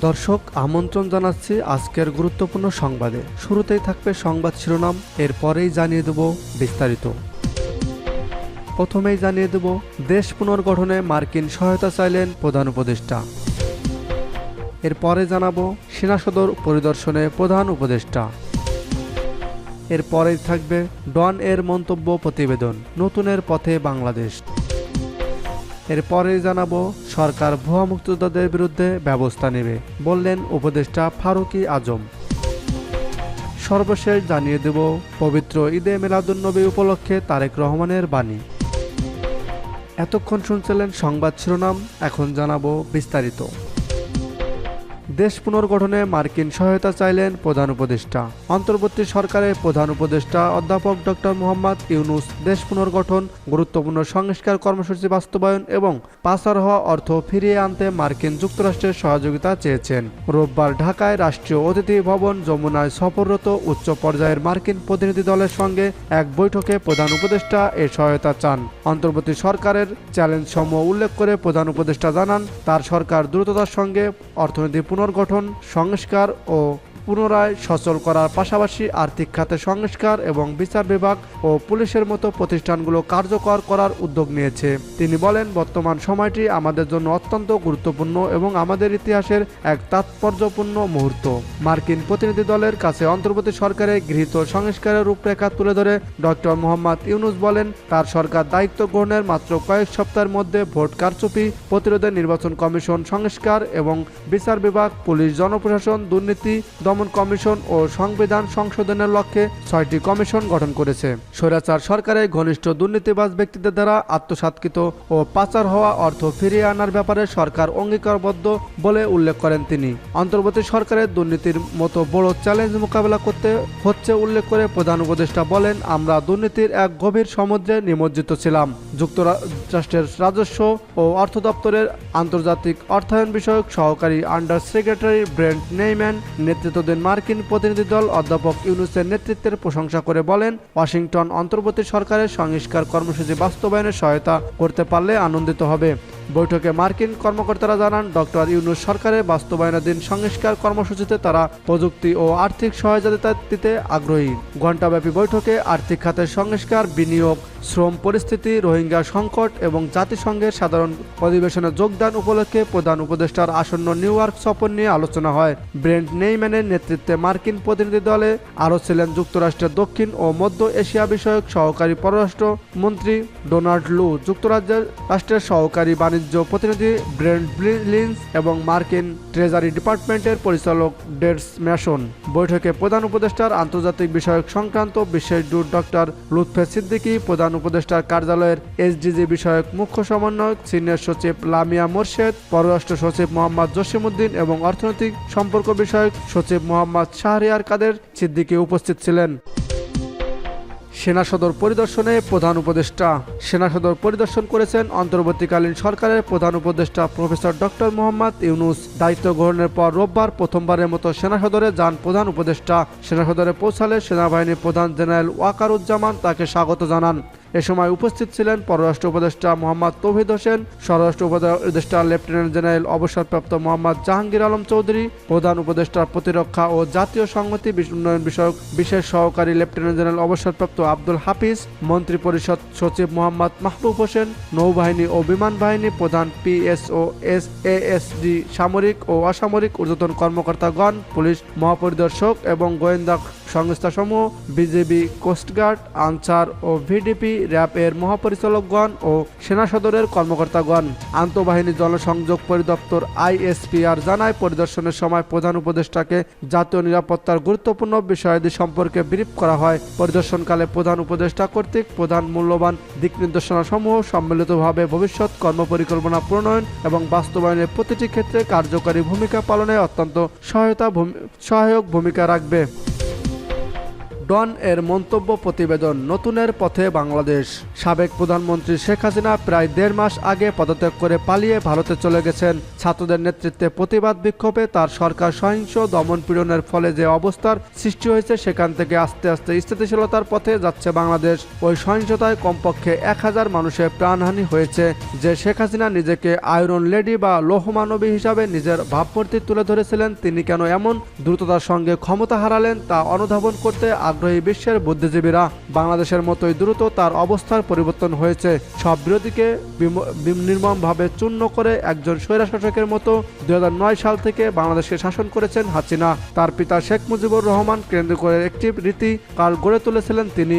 দর্শক, আমন্ত্রণ জানাচ্ছি আজকের গুরুত্বপূর্ণ সংবাদে। শুরুতেই থাকবে সংবাদ শিরোনাম, এরপরেই জানিয়ে দেব বিস্তারিত। প্রথমেই জানিয়ে দেব, দেশ পুনর্গঠনে মার্কিন সহায়তা চাইলেন প্রধান উপদেষ্টা। এরপরে জানাব, সেনা সদর পরিদর্শনে প্রধান উপদেষ্টা। এরপরেই থাকবে ডন এর মন্তব্য প্রতিবেদন, নতুনের পথে বাংলাদেশ। এরপরেই জানাব, সরকার ভুয়া মুক্তিযোদ্ধাদের বিরুদ্ধে ব্যবস্থা নেবে, বললেন উপদেষ্টা ফারুকি আজম। সর্বশেষ জানিয়ে দেব, পবিত্র ঈদে মেলাদুন্নবী উপলক্ষে তারেক রহমানের বাণী। এতক্ষণ শুনছিলেন সংবাদ শিরোনাম, এখন জানাব বিস্তারিত। দেশ পুনর্গঠনে মার্কিন সহায়তা চাইলেন প্রধান উপদেষ্টা। অন্তর্বর্তী সরকারের প্রধান উপদেষ্টা অধ্যাপক ডক্টর মোহাম্মদ ইউনুস দেশ পুনর্গঠন, গুরুত্বপূর্ণ সংস্কার কর্মসূচি বাস্তবায়ন এবং পাচার হওয়া অর্থ ফিরিয়ে আনতে মার্কিন যুক্তরাষ্ট্রের সহযোগিতা চেয়েছেন। রোববার ঢাকায় রাষ্ট্রীয় অতিথি ভবন যমুনায় সফররত উচ্চ পর্যায়ের মার্কিন প্রতিনিধি দলের সঙ্গে এক বৈঠকে প্রধান উপদেষ্টা এ সহায়তা চান। অন্তর্বর্তী সরকারের চ্যালেঞ্জ সমূহ উল্লেখ করে প্রধান উপদেষ্টা জানান, তার সরকার দ্রুততার সঙ্গে অর্থনীতি পুনর্গঠন সংস্কার ও পুনরায় সচল করার পাশাপাশি আর্থিক খাতে সংস্কার এবং বিচার বিভাগ ও পুলিশের মতো প্রতিষ্ঠানগুলো কার্যকর করার উদ্যোগ নিয়েছে। তিনি বলেন, বর্তমান সময়টি আমাদের জন্য অত্যন্ত গুরুত্বপূর্ণ এবং আমাদের ইতিহাসের এক তাৎপর্যপূর্ণ মুহূর্ত। মার্কিন প্রতিনিধি দলের কাছে অন্তর্বর্তী সরকারের গৃহীত সংস্কারের রূপরেখা তুলে ধরে ডক্টর মোহাম্মদ ইউনুস বলেন, তার সরকার দায়িত্ব গ্রহণের মাত্র কয়েক সপ্তাহের মধ্যে ভোট কারচুপি প্রতিরোধে নির্বাচন কমিশন সংস্কার এবং বিচার বিভাগ, পুলিশ, জনপ্রশাসন, দুর্নীতি, দমন কমিশন ও সংবিধান সংশোধনের লক্ষ্যে ছয়টি কমিশন গঠন করেছে। স্বৈরাচার সরকারের ঘনিষ্ঠ দুর্নীতিবাজ ব্যক্তিদের দ্বারা আত্মসাৎকৃত ও পাচার হওয়া অর্থ ফিরিয়ে আনার ব্যাপারে সরকার অঙ্গীকারবদ্ধ বলে উল্লেখ করেন তিনি। অন্তর্বর্তী সরকারের দুর্নীতির মতো বড় চ্যালেঞ্জ মোকাবেলা করতে হচ্ছে উল্লেখ করে প্রধান উপদেষ্টা বলেন, আমরা দুর্নীতির এক গভীর সমুদ্রে নিমজ্জিত ছিলাম। যুক্তরাষ্ট্রের রাজস্ব ও অর্থ দপ্তরের আন্তর্জাতিক অর্থায়ন বিষয়ক সহকারী আন্ডার সেক্রেটারি ব্রেন্ট নেইম্যান নেতৃত্বাধীন মার্কিন প্রতিনিধি দল অধ্যাপক ইউনুসের নেতৃত্বের প্রশংসা করে বলেন, ওয়াশিংটন অন্তর্বর্তী সরকারের সংস্কার কর্মসূচি বাস্তবায়নে সহায়তা করতে পারলে আনন্দিত হবে। বৈঠকে মার্কিন কর্মকর্তারা জানান, ডক্টর ইউনুস সরকারের বাস্তবায়নাধীন সংস্কার কর্মসূচিতে তারা প্রযুক্তি ও আর্থিক সহায়তা দিতে আগ্রহী। ঘণ্টাব্যাপী বৈঠকে আর্থিক খাতের সংস্কার, বিনিয়োগ, শ্রম পরিস্থিতি, রোহিঙ্গা সংকট এবং জাতিসংঘের সাধারণ অধিবেশনে যোগদান উপলক্ষে প্রধান উপদেষ্টার আসন্ন নিউ ইয়র্ক সফর নিয়ে আলোচনা হয়। ব্রেন্ট নেইম্যানের নেতৃত্বে মার্কিন প্রতিনিধি দলে আরও ছিলেন যুক্তরাষ্ট্রের দক্ষিণ ও মধ্য এশিয়া বিষয়ক সহকারী পররাষ্ট্র মন্ত্রী ডোনাল্ড লু, যুক্তরাজ্যের রাষ্ট্রের সহকারী বাণিজ্য প্রতিনিধি ব্রেন্ট লিন্স এবং মার্কিন ট্রেজারি ডিপার্টমেন্টের পরিচালক ডেটস ম্যাশন। বৈঠকে প্রধান উপদেষ্টার আন্তর্জাতিক বিষয়ক সংক্রান্ত বিশেষ দূত ডক্টর লুৎফে সিদ্দিকি, প্রধান উপদেষ্টার কার্যালয়ের এসডিজি বিষয়ক মুখ্য সমন্বয়ক, সিনিয়র সচিব লামিয়া মোর্শেদ, পররাষ্ট্র সচিব মোহাম্মদ জসিমুদ্দিন এবং অর্থনৈতিক সম্পর্ক বিষয়ক সচিব মোহাম্মদ শাহরিয়ার কাদের সিদ্দিকী উপস্থিত ছিলেন। সেনা সদর পরিদর্শনে প্রধান উপদেষ্টা। সেনা সদর পরিদর্শন করেছেন অন্তর্বর্তীকালীন সরকারের প্রধান উপদেষ্টা প্রফেসর ডক্টর মোহাম্মদ ইউনুস। দায়িত্ব গ্রহণের পর রোববার প্রথমবারের মতো সেনা সদরে যান প্রধান উপদেষ্টা। সেনা সদরে পৌঁছালে সেনাবাহিনীর প্রধান জেনারেল ওয়াকারুজ্জামান তাকে স্বাগত জানান। এ সময় উপস্থিত ছিলেন পররাষ্ট্র উপদেষ্টা মোহাম্মদ তৌহিদ হোসেন, স্বরাষ্ট্র উপদেষ্টা লেফটেন্যান্ট জেনারেল অবসরপ্রাপ্ত মোহাম্মদ জাহাঙ্গীর আলম চৌধুরী, প্রধান উপদেষ্টা প্রতিরক্ষা ও জাতীয় সংহতি উন্নয়ন বিষয়ক বিশেষ সহকারী লেফটেন্যান্ট জেনারেল অবসরপ্রাপ্ত আব্দুল হাফিজ, মন্ত্রী পরিষদ সচিব মোহাম্মদ মাহবুব হোসেন, নৌবাহিনী ও বিমান বাহিনী প্রধান পিএসও এস এএসডি সামরিক ও অসামরিক ঊর্ধ্বতন কর্মকর্তাগণ, পুলিশ মহাপরিদর্শক এবং গোয়েন্দা সংস্থাসমূহ বিজেপি কোস্টগার্ড, আনসার ও ভিডিপি র্যাব এর মহাপরিচালকগণ ও সেনা সদরের কর্মকর্তাগণ, আন্তঃবাহিনী জনসংযোগ পরিদপ্তর আইএসপিআর জানায়, পরিদর্শনের সময় প্রধান উপদেষ্টাকে জাতীয় নিরাপত্তার গুরুত্বপূর্ণ বিষয়াদি সম্পর্কে ব্রিফ করা হয়। পরিদর্শনকালে প্রধান উপদেষ্টা কর্তৃক প্রধান মূল্যবান দিক নির্দেশনা সমূহ সম্মিলিতভাবে ভবিষ্যৎ কর্মপরিকল্পনা প্রণয়ন এবং বাস্তবায়নের প্রতিটি ক্ষেত্রে কার্যকরী ভূমিকা পালনে অত্যন্ত সহায়তা সহায়ক ভূমিকা রাখবে। ডন এর মন্তব্য প্রতিবেদন নতুনের পথে বাংলাদেশ। সাবেক প্রধানমন্ত্রী শেখ হাসিনা প্রায় দেড় মাস আগে পদত্যাগ করে পালিয়ে ভারতে চলে গেছেন। ছাত্রদের নেতৃত্বে প্রতিবাদ বিক্ষোভে তার সরকার সহিংস দমন পীড়নের ফলে যে অবস্থার সৃষ্টি হয়েছে সেখান থেকে আস্তে আস্তে স্থিতিশীলতার পথে যাচ্ছে বাংলাদেশ। ওই সহিংসতায় কমপক্ষে এক হাজার মানুষের প্রাণহানি হয়েছে। যে শেখ হাসিনা নিজেকে আয়রন লেডি বা লৌহমানবী হিসাবে নিজের ভাবমূর্তি তুলে ধরেছিলেন, তিনি কেন এমন দ্রুততার সঙ্গে ক্ষমতা হারালেন তা অনুধাবন করতে আগ্রহী বিশ্বের বুদ্ধিজীবীরা বাংলাদেশের মতোই দ্রুত তার অবস্থার পরিবর্তন হয়েছে। সব বিরোধীকে নির্মমভাবে চূর্ণ করে একজন স্বৈরাশাসকের মতো দুই হাজার নয় সাল থেকে বাংলাদেশকে শাসন করেছেন হাসিনা। তার পিতা শেখ মুজিবুর রহমান কেন্দ্র করে একটি রীতি কাল গড়ে তুলেছিলেন তিনি।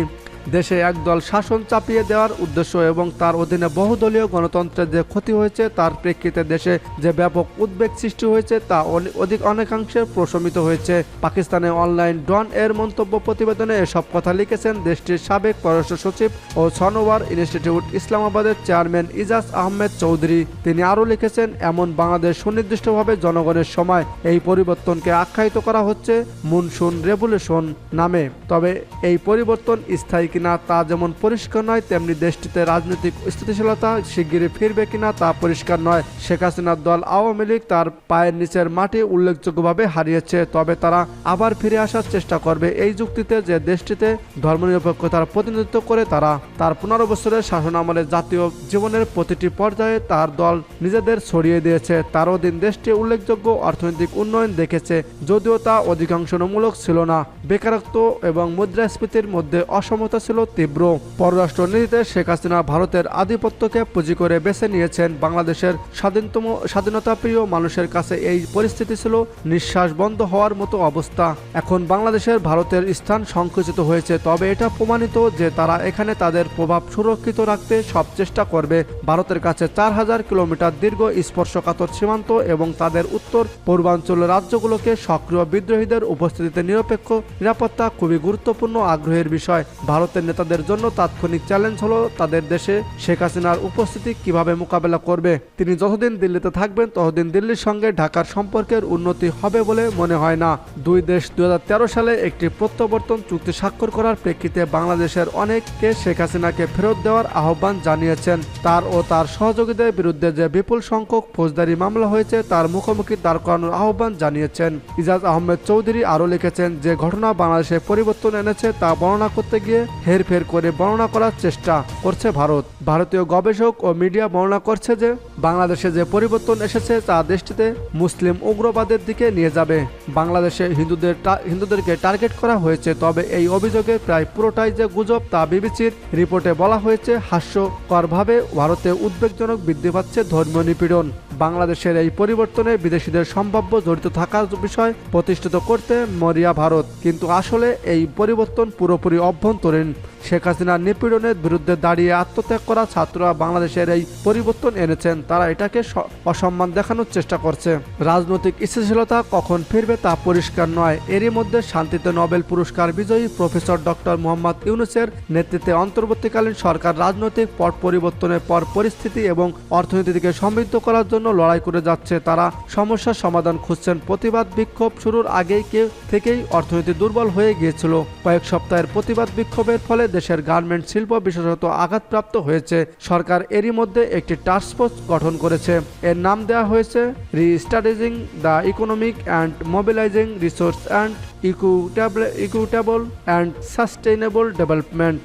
দেশে একদল শাসন চাপিয়ে দেওয়ার উদ্দেশ্য এবং তার অধীনে বহুদলীয় গণতন্ত্রের যে ক্ষতি হয়েছে, তার প্রেক্ষিতে দেশে যে ব্যাপক উদ্বেগ সৃষ্টি হয়েছে, তা অধিক অনেকাংশে প্রশমিত হয়েছে। পাকিস্তানে অনলাইন ডন এর মন্তব্য প্রতিবেদনে এসব কথা লিখেছেন দেশটির সাবেক পররাষ্ট্র সচিব ও সনোয়ার ইনস্টিটিউট ইসলামাবাদের চেয়ারম্যান ইজাজ আহমেদ চৌধুরী। তিনি আরও লিখেছেন, এমন বাংলাদেশ সুনির্দিষ্টভাবে জনগণের সময় এই পরিবর্তনকে আখ্যায়িত করা হচ্ছে মুনসুন রেভলিউশন নামে। তবে এই পরিবর্তন স্থায়ী কিনা তা যেমন পরিষ্কার নয়, তেমনি দেশটিতে রাজনৈতিক স্থিতিশীলতা শিগগিরই ফিরবে কিনা তা পরিষ্কার নয়। শেখ হাসিনার দল আওয়ামী লীগ তার পায়ের নিচের মাটি উল্লেখযোগ্যভাবে হারিয়েছে, তবে তারা আবার ফিরে আসার চেষ্টা করবে। এই যুক্তিতে যে দেশটিতে ধর্মনিরপেক্ষতার প্রতিনিধিত্ব করে তারা, তার পনেরো বছরের শাসন আমলে জাতীয় জীবনের প্রতিটি পর্যায়ে তার দল নিজেদের ছড়িয়ে দিয়েছে। তার দিন দেশটি উল্লেখযোগ্য অর্থনৈতিক উন্নয়ন দেখেছে, যদিও তা অধিকাংশমূলক ছিল না। বেকারত্ব এবং মুদ্রাস্ফীতির মধ্যে অসমতা ছিল তীব্র। পররাষ্ট্রনীতিতে শেখ হাসিনা ভারতের আধিপত্যকে পুঁজি করে বেছে নিয়েছেন। বাংলাদেশের স্বাধীনতম, স্বাধীনতাপ্রিয় মানুষের কাছে এই পরিস্থিতি ছিল নিঃশ্বাস বন্ধ হওয়ার মতো অবস্থা। এখন বাংলাদেশের ভারতের স্থান সংকুচিত হয়েছে, তবে এটা প্রমাণিত যে তারা এখানে তাদের প্রভাব সুরক্ষিত রাখতে সব চেষ্টা করবে। ভারতের কাছে চার হাজার কিলোমিটার দীর্ঘ স্পর্শকাতর সীমান্ত এবং তাদের উত্তর, পূর্বাঞ্চল রাজ্যগুলোকে সক্রিয় বিদ্রোহীদের উপস্থিতিতে নিরপেক্ষ নিরাপত্তা খুবই গুরুত্বপূর্ণ আগ্রহের বিষয়। ভারতের নেতাদের জন্য তাৎক্ষণিক চ্যালেঞ্জ হলো তাদের দেশে শেখ হাসিনার উপস্থিতি কীভাবে মোকাবেলা করবে। তিনি যতদিন দিল্লিতে থাকবেন, ততদিন দিল্লির সঙ্গে ঢাকার সম্পর্কের উন্নতি হবে বলে মনে হয় না। দুই দেশ দুই হাজার তেরো সালে একটি প্রত্যাবর্তন চুক্তি স্বাক্ষর করার প্রেক্ষিতে বাংলাদেশের অনেককে শেখ হাসিনাকে ফেরত দেওয়ার আহ্বান জানিয়েছেন। তার ও তার সহযোগীদের বিরুদ্ধে যে বিপুল সংখ্যক ফৌজদারি মামলা হয়েছে, তার মুখোমুখি দাঁড় করানোর আহ্বান জানিয়েছেন। ইজাজ আহমেদ চৌধুরী আরও লিখেছেন, যে ঘটনা বাংলাদেশে পরিবর্তন এনেছে তা বর্ণনা করতে গিয়ে হেরফের করে বর্ণনা করার চেষ্টা করছে ভারত। ভারতীয় গবেষক ও মিডিয়া বর্ণনা করছে যে, বাংলাদেশে যে পরিবর্তন এসেছে তা দেশটিতে মুসলিম উগ্রবাদের দিকে নিয়ে যাবে। বাংলাদেশে হিন্দুদের হিন্দুদেরকে টার্গেট করা হয়েছে, তবে এই অভিযোগে প্রায় পুরোটাই যে গুজব তা বিবিসির রিপোর্টে বলা হয়েছে, হাস্যকরভাবে ভারতে উদ্বেগজনক বৃদ্ধি পাচ্ছে ধর্মীয় নিপীড়ন। বাংলাদেশের এই পরিবর্তনে বিদেশিদের সম্ভাব্য জড়িত থাকার বিষয় প্রতিষ্ঠিত করতে মরিয়া ভারত। কিন্তু আসলে এই পরিবর্তন পুরোপুরি অভ্যন্তরীণ। শেখ হাসিনার নিপীড়নের বিরুদ্ধে দাঁড়িয়ে আত্মত্যাগ করা ছাত্ররা বাংলাদেশের এই পরিবর্তন এনেছেন। তারা এটাকে অসম্মান দেখানোর চেষ্টা করছে। রাজনৈতিক স্থিতিশীলতা কখন ফিরবে তা পরিষ্কার নয়। এরই মধ্যে শান্তিতে নোবেল পুরস্কার বিজয়ী প্রফেসর ডক্টর মোহাম্মদ ইউনুসের নেতৃত্বে অন্তর্বর্তীকালীন সরকার রাজনৈতিক পট পরিবর্তনের পর পরিস্থিতি এবং অর্থনীতিকে সমৃদ্ধ করার জন্য লড়াই করে যাচ্ছে। তারা সমস্যার সমাধান খুঁজছেন। প্রতিবাদ বিক্ষোভ শুরুর আগেই কেউ থেকেই অর্থনীতি দুর্বল হয়ে গিয়েছিল। কয়েক সপ্তাহের প্রতিবাদ বিক্ষোভের ফলে দেশের গার্মেন্ট শিল্প বিশেষত আঘাতপ্রাপ্ত হয়েছে। সরকার এরই মধ্যে একটি টাস্ক ফোর্স গঠন করেছে। এর নাম দেওয়া হয়েছে restrategizing the economic and mobilizing resource and equitable equitable and sustainable development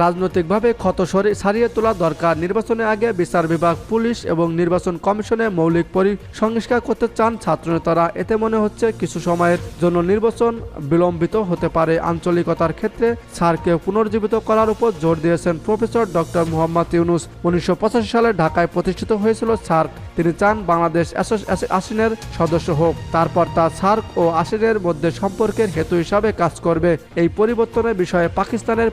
রাজনৈতিকভাবে ক্ষত সারিয়ে তোলা দরকার। নির্বাচনের আগে বিচার বিভাগ, পুলিশ এবং নির্বাচন কমিশনে মৌলিক পরি সংস্কার করতে চান ছাত্রনেতারা। এতে মনে হচ্ছে কিছু সময়ের জন্য নির্বাচন বিলম্বিত হতে পারে। আঞ্চলিকতার ক্ষেত্রে সারকে পুনর্জীবিত করার উপর জোর দিয়েছেন প্রফেসর ডক্টর মোহাম্মদ ইউনুস। উনিশশো পঁচাশি সালে ঢাকায় প্রতিষ্ঠিত হয়েছিল সার্ক তিনি চান বাংলাদেশ আসিনের সদস্য হোক। তারপর তা সার্ক ও আসিনের মধ্যে সম্পর্কের হেতু হিসাবে কাজ করবে। এই পরিবর্তনের বিষয়ে পাকিস্তানের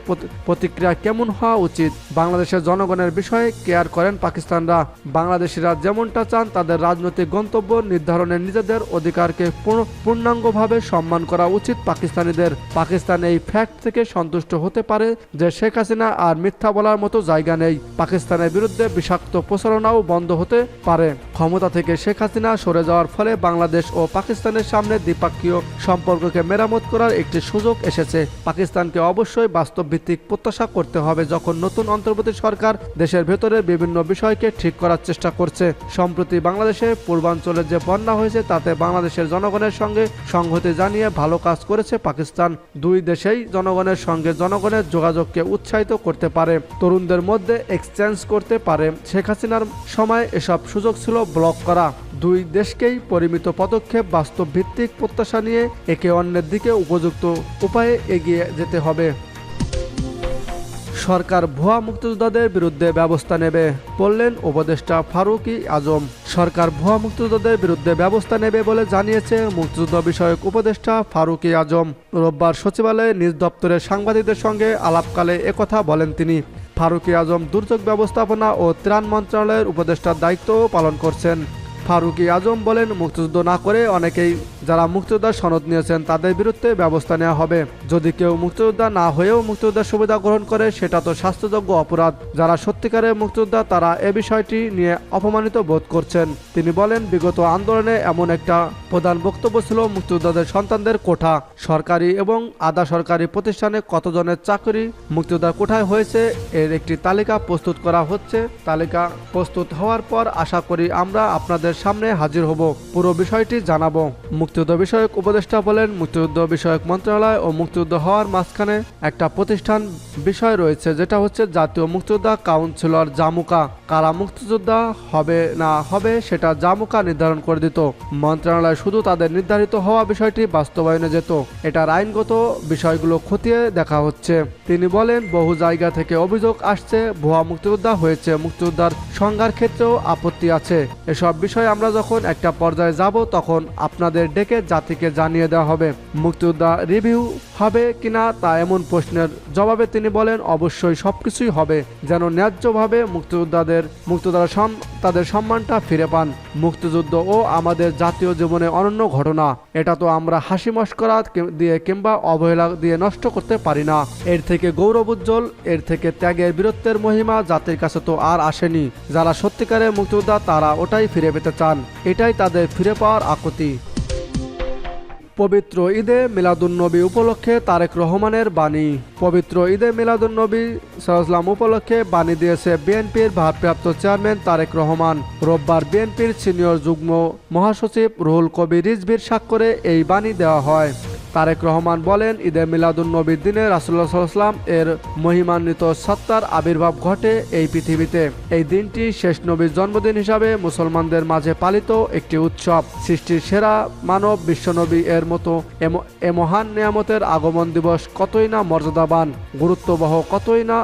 প্রতিক্রিয়া এটা কেমন হওয়া উচিত? বাংলাদেশের জনগণের বিষয়ে কেয়ার করেন পাকিস্তানরা। বাংলাদেশিরা যেমনটা চান, তাদের রাজনৈতিক গন্তব্য নির্ধারণে নিজেদের অধিকারকে পূর্ণাঙ্গভাবে সম্মান করা উচিত পাকিস্তানিদের। পাকিস্তান এই ফ্যাক্ট থেকে সন্তুষ্ট হতে পারে যে শেখ হাসিনা আর মিথ্যা বলার মতো জায়গা নেই। পাকিস্তানের বিরুদ্ধে বিষাক্ত প্রচারণাও বন্ধ হতে পারে। ক্ষমতা থেকে শেখ হাসিনা সরে যাওয়ার ফলে বাংলাদেশ ও পাকিস্তানের সামনে দ্বিপাক্ষীয় সম্পর্ককে মেরামত করার একটি সুযোগ এসেছে। পাকিস্তানকে অবশ্যই বাস্তব ভিত্তিক প্রত্যাশা করতে হবে যখন নতুন অন্তর্বর্তী সরকার দেশের ভেতরের বিভিন্ন বিষয়কে ঠিক করার চেষ্টা করছে। সম্প্রতি বাংলাদেশে পূর্বাঞ্চলে যে বন্যা হয়েছে, তাতে বাংলাদেশের জনগণের সঙ্গে সংহতি জানিয়ে ভালো কাজ করেছে পাকিস্তান। দুই দেশেই জনগণের সঙ্গে জনগণের যোগাযোগকে উৎসাহিত করতে পারে। তরুণদের মধ্যে এক্সচেঞ্জ করতে পারে। শেখ হাসিনার সময় এসব সুযোগ ছিল ব্লক করা। দুই দেশকেই পরিমিত পদক্ষেপ বাস্তব ভিত্তিক প্রত্যাশা নিয়ে একে অন্যের দিকে উপযুক্ত উপায়ে এগিয়ে যেতে হবে। সরকার ভুয়া মুক্তিযোদ্ধাদের বিরুদ্ধে ব্যবস্থা নেবে বললেন উপদেষ্টা ফারুকি আজম। সরকার ভুয়া মুক্তিযোদ্ধাদের বিরুদ্ধে ব্যবস্থা নেবে বলে জানিয়েছে মুক্তিযুদ্ধ বিষয়ক উপদেষ্টা ফারুকি আজম। রোববার সচিবালয়ে নিজ দপ্তরের সাংবাদিকদের সঙ্গে আলাপকালে একথা বলেন তিনি। ফারুকি আজম দুর্যোগ ব্যবস্থাপনা ও ত্রাণ মন্ত্রণালয়ের উপদেষ্টার দায়িত্বও পালন করছেন। ফারুকি আজম বলেন, মুক্তিযুদ্ধ না করে অনেকেই যারা মুক্তিযোদ্ধার সনদ নিয়েছেন তাদের বিরুদ্ধে ব্যবস্থা নেওয়া হবে। যদি কেউ মুক্তিযোদ্ধা না হয়েও মুক্তিযোদ্ধার সুবিধা গ্রহণ করে, সেটা তো শাস্তিযোগ্য অপরাধ। যারা সত্যিকারের মুক্তিযোদ্ধা, তারা এ বিষয়টি নিয়ে অপমানিত বোধ করছেন। তিনি বলেন, বিগত আন্দোলনে এমন একটা প্রধান বক্তব্য ছিল মুক্তিযোদ্ধাদের সন্তানদের কোঠা। সরকারি এবং আধা সরকারি প্রতিষ্ঠানে কতজনের চাকরি মুক্তিযোদ্ধার কোঠায় হয়েছে, এর একটি তালিকা প্রস্তুত করা হচ্ছে। তালিকা প্রস্তুত হওয়ার পর আশা করি আমরা আপনাদের সামনে হাজির হব। পুরো বিষয়টি জানাব। মুক্তিযুদ্ধ বিষয়ক উপদেষ্টা বলেন, মুক্তিযুদ্ধ বিষয়ক মন্ত্রণালয় ও মুক্তিযুদ্ধ হওয়ার মাঝখানে একটা প্রতিষ্ঠান বিষয় রয়েছে, যেটা হচ্ছে জাতীয় মুক্তিযোদ্ধা কাউন্সিলর জামুকা। কারা মুক্তিযোদ্ধা হবে না হবে সেটা জামুকা নির্ধারণ করে দিত। মন্ত্রণালয় শুধু তাদের নির্ধারিত হওয়া বিষয়টি বাস্তবায়নে যেত। এটার আইনগত বিষয়গুলো খতিয়ে দেখা হচ্ছে। তিনি বলেন, বহু জায়গা থেকে অভিযোগ আসছে, ভুয়া মুক্তিযোদ্ধা হয়েছে, মুক্তিযোদ্ধার সংজ্ঞার ক্ষেত্রেও আপত্তি আছে। এসব বিষয়ে আমরা যখন একটা পর্যায়ে যাব, তখন আপনাদের ডেকে জাতিকে জানিয়ে দেওয়া হবে, মুক্তিযোদ্ধা রিভিউ হবে কিনা তা এমন প্রশ্নের জবাবে তিনি বলেন, অবশ্যই সবকিছুই হবে, যেন ন্যায্যভাবে মুক্তিযোদ্ধাদের মুক্তিযোদ্ধারা সম- তাদের সম্মানটা ফিরে পান। মুক্তিযুদ্ধ ও আমাদের জাতীয় জীবনে অনন্য ঘটনা। এটা তো আমরা হাসি মস্করা দিয়ে কিংবা অবহেলা দিয়ে নষ্ট করতে পারি না। এর থেকে গৌরব উজ্জ্বল, এর থেকে ত্যাগের বীরত্বের মহিমা জাতির কাছে তো আর আসেনি। যারা সত্যিকারের মুক্তিযোদ্ধা, তারা ওটাই ফিরে পেতে চান। এটাই তাদের ফিরে পাওয়ার আকুতি। পবিত্র ঈদে মিলাদুন্নবী উপলক্ষে তারেক রহমানের বাণী। পবিত্র ঈদে মিলাদুন্নবী সাহসলাম উপলক্ষে বাণী দিয়েছে বিএনপির ভারপ্রাপ্ত চেয়ারম্যান তারেক রহমান। রোববার বিএনপির সিনিয়র যুগ্ম মহাসচিব রুহুল কবির রিজভির স্বাক্ষরে এই বাণী দেওয়া হয়। তারেক রহমান বলেন, ঈদে মিলাদুন্নবীর দিনে রাসুল্লাহ সাল্লাম এর মহিমান্বিত সত্তার আবির্ভাব ঘটে এই পৃথিবীতে। এই দিনটি শেষ নবীর জন্মদিন হিসাবে মুসলমানদের মাঝে পালিত একটি উৎসব। সৃষ্টির সেরা মানব বিশ্বনবী এর মতো এ মহান নিয়ামতের আগমন দিবস কতই না মর্যাদাবান, গুরুত্ববহ কতই না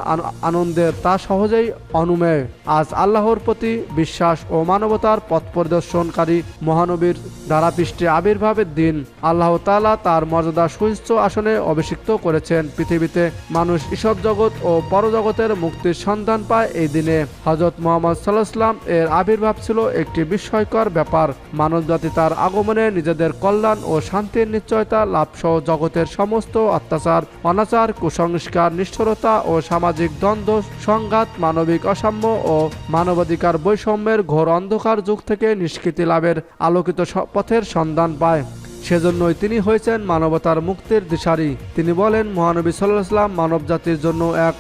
আনন্দের তা সহজেই অনুমেয় আজ আল্লাহর প্রতি বিশ্বাস ও মানবতার পথ প্রদর্শনকারী মহানবীর দ্বারাপৃষ্ঠে আবির্ভাবের দিন, আল্লাহ তালা তার মর্যাদা সুইচ্ছ আসনে অভিষিক্ত করেছেন। পৃথিবীতে মানুষ ঈশ্বর জগৎ ও পরজগতের মুক্তির সন্ধান পায় এই দিনে। হজরত মোহাম্মদ সাল্লাহাম এর আবির্ভাব ছিল একটি বিস্ময়কর ব্যাপার। মানবজাতি তার আগমনে নিজেদের কল্যাণ ও শান্তির নিশ্চয়তা লাভসহ জগতের সমস্ত অত্যাচার, অনাচার, কুসংস্কার, নিষ্ঠুরতা ও সামাজিক দ্বন্দ্ব, সংঘাত, মানবিক অসাম্য ও মানবাধিকার বৈষম্যের ঘোর অন্ধকার যুগ থেকে নিষ্কৃতি লাভের আলোকিত পথের সন্ধান পায়। সেজন্যই তিনি হয়েছেন মানবতার মুক্তির দিশারি। তিনি বলেন, মহানবী সাল্লাহ সাল্লাম মানব জাতির জন্য এক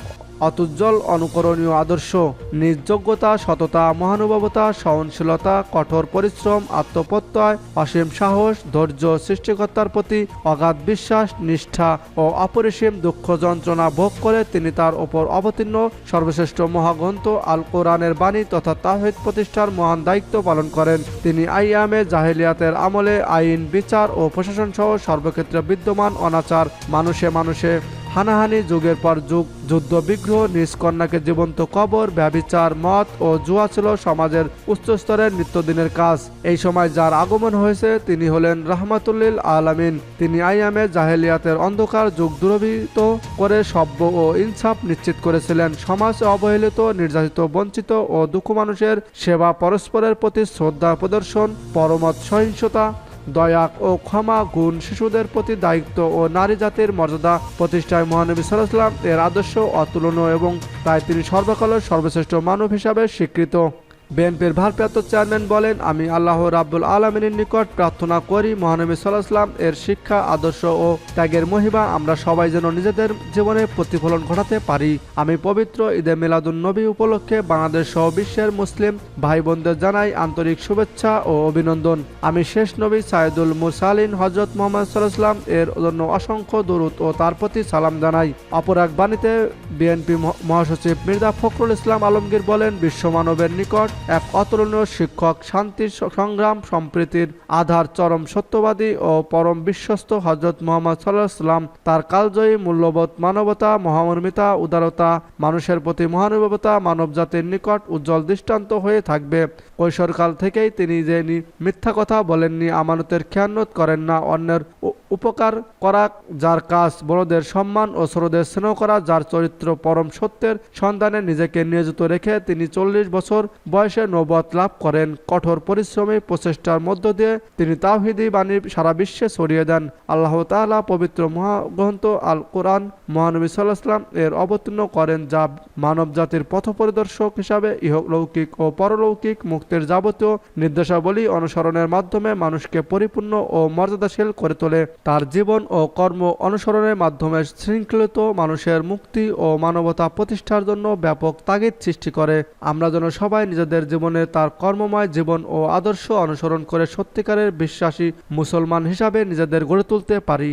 অতুজ্জ্বল, অনুকরণীয় আদর্শ, নির্যোগ্যতা, সততা, মহানুভবতা, সহনশীলতা, কঠোর পরিশ্রম, আত্মপ্রত্যয়, অসীম সাহস, ধৈর্য সৃষ্টিকর্তার প্রতি অগাধ বিশ্বাস, নিষ্ঠা ও অপরিসীম দুঃখ যন্ত্রণা ভোগ করে তিনি তার ওপর অবতীর্ণ, সর্বশ্রেষ্ঠ মহাগ্রন্থ আল কোরআনের বাণী তথা তাহিদ প্রতিষ্ঠার মহান দায়িত্ব পালন করেন। তিনি আইয়ামে জাহেলিয়াতের আমলে আইন, বিচার ও প্রশাসন সহ সর্বক্ষেত্রে বিদ্যমান, অনাচার, মানুষে মানুষে হানাহানি যুগের পর যুগ, যুদ্ধ, বিগ্রহ, নিজ কন্যাকে জীবন্ত কবর ব্যবিচার মত ও জুয়া ছিল সমাজের উচ্চ স্তরের নিত্যদিনের কাজ। এই সময় যার আগমন হয়েছে, তিনি হলেন রহমাতুল্লিল আলামিন। তিনি আইয়ামে জাহেলিয়াতের অন্ধকার যুগ দূরভীত করে সভ্য ও ইনসাফ নিশ্চিত করেছিলেন। সমাজ অবহেলিত, নির্যাতিত, বঞ্চিত ও দুঃখ মানুষের সেবা পরস্পরের প্রতি শ্রদ্ধা প্রদর্শন, পরমত সহিংসতা দয়া ও ক্ষমা গুণ শিশুদের প্রতি দায়িত্ব ও নারী জাতির মর্যাদা প্রতিষ্ঠায় মহানবী সাল্লাহাম এর আদর্শ, অতুলনীয় এবং তাই তিনি সর্বকালের সর্বশ্রেষ্ঠ মানব হিসাবে স্বীকৃত। বিএনপির ভারপ্রাপ্ত চেয়ারম্যান বলেন, আমি আল্লাহ রাব্বুল আলমিনের নিকট প্রার্থনা করি, মহানবী সাল্লাহাম এর শিক্ষা, আদর্শ ও ত্যাগের মহিমা, আমরা সবাই যেন নিজেদের জীবনে প্রতিফলন ঘটাতে পারি। আমি পবিত্র ঈদে মিলাদুন নবী উপলক্ষে বাংলাদেশ সহ বিশ্বের মুসলিম ভাই বোনদের জানাই আন্তরিক শুভেচ্ছা ও অভিনন্দন। আমি শেষ নবী সাইদুল মুসালিন হজরত মোহাম্মদ সাল্লাহাম এর জন্য অসংখ্য দরুদ ও তার প্রতি সালাম জানাই। অপর এক বাণীতে বিএনপি মহাসচিব মির্জা ফখরুল ইসলাম আলমগীর বলেন বিশ্ব মানবের নিকট এক অতুলনীয় শিক্ষক, শান্তির সংগ্রাম সম্প্রীতির আধার, চরম সত্যবাদী ও পরম বিশ্বস্ত হজরত মোহাম্মদ সাল্লাহ সাল্লাম তার কালজয়ী মূল্যবোধ, মানবতা, মহামর্মিতা, উদারতা, মানুষের প্রতি মহানুভবতা মানব জাতির নিকট উজ্জ্বল দৃষ্টান্ত হয়ে থাকবে। কৈশোরকাল থেকেই তিনি যে মিথ্যা কথা বলেননি, আমানতের খেয়ানত করেন না, অন্যের উপকার করা যার কাজ বড়দের সম্মান ও ছোটদের স্নেহ করা, যার চরিত্র পরম সত্যের সন্ধানে নিজেকে নিয়োজিত রেখে তিনি চল্লিশ বছর বয়সে নবত লাভ করেন। কঠোর পরিশ্রমী প্রচেষ্টার মধ্য দিয়ে তিনি তাওহিদি বাণী সারা বিশ্বে ছড়িয়ে দেন। আল্লাহ তাআলা পবিত্র মহাগ্রন্থ আল কোরআন মহানবী সাল্লাহাম এর অবতীর্ণ করেন, যা মানব জাতির পথ পরিদর্শক হিসাবে ইহলৌকিক ও পরলৌকিক মুক্তির যাবতীয় নির্দেশাবলী অনুসরণের মাধ্যমে মানুষকে পরিপূর্ণ ও মর্যাদাশীল করে তোলে। তার জীবন ও কর্ম অনুসরণের মাধ্যমে শৃঙ্খলিত মানুষের মুক্তি ও মানবতা প্রতিষ্ঠার জন্য ব্যাপক তাগিদ সৃষ্টি করে। আমরা যেন সবাই নিজেদের জীবনে তার কর্মময় জীবন ও আদর্শ অনুসরণ করে সত্যিকারের বিশ্বাসী মুসলমান হিসাবে নিজেদের গড়ে তুলতে পারি।